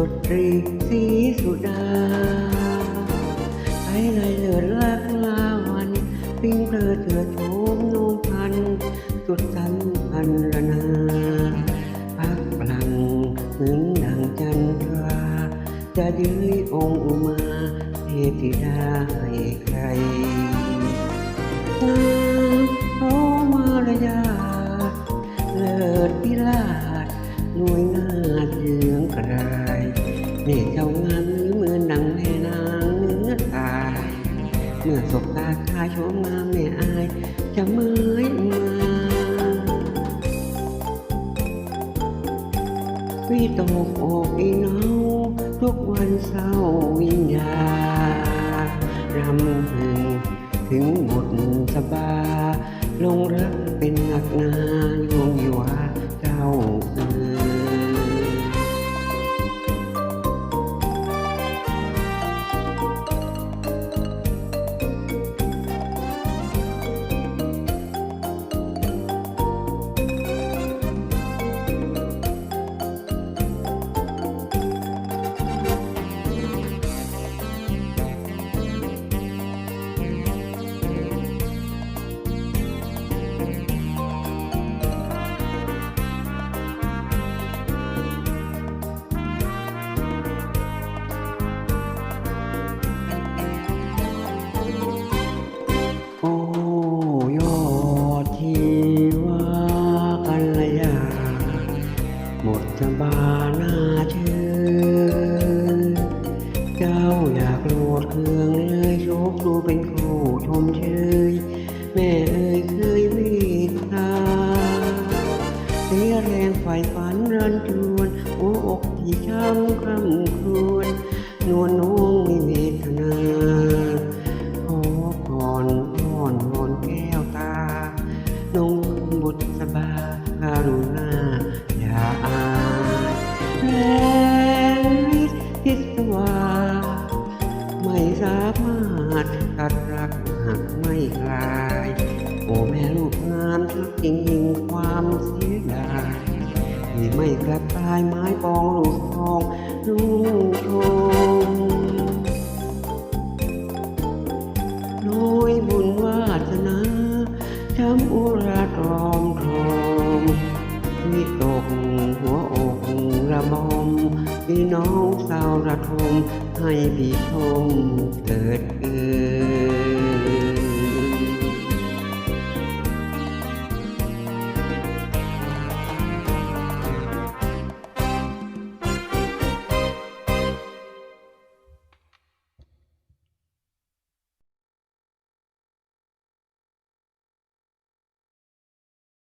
สตรีสีสุดาใครเลยเลิศลักลาวัน ปิ้งเพลิดเถือโฉมโนงพัน สุดสันพันรนาพักพลังหึงดังจันทรา จะยื้อองค์อุมาเทพธิดาให้ใคร หน่วยนาเหลืองกระไรเด็กเจ้างามหรือเหมือนดังแม่นางเนื้อตาย เมื่อสบตาชายโฉมงามแม่อาย จะเมยมาวิตกอกอีเนาทุกวันเศร้าวิญญารำพึงถึงหมดสบา ลงรักเป็นหนักนายวงยวา ที่ช้ำคร่ำครวญนวลน้องไม่เวทนาขอพรอ้อนวอนแก้วตานงบุตรสบาการุณาอย่าอายแรงฤทธิ์พิศวาไม่สามารถตัดรักหักไม่คลาย โอ้แม่ลูกงามทุกจริง ไม่กลับตายไม้ปองลูกทองนุ่ชมน้อยบุญวาสนาช้ำอุราตรอมทรอมวิตกหัวอกระบมพี่น้องสาวระทมให้พี่ชมเกิดเกิด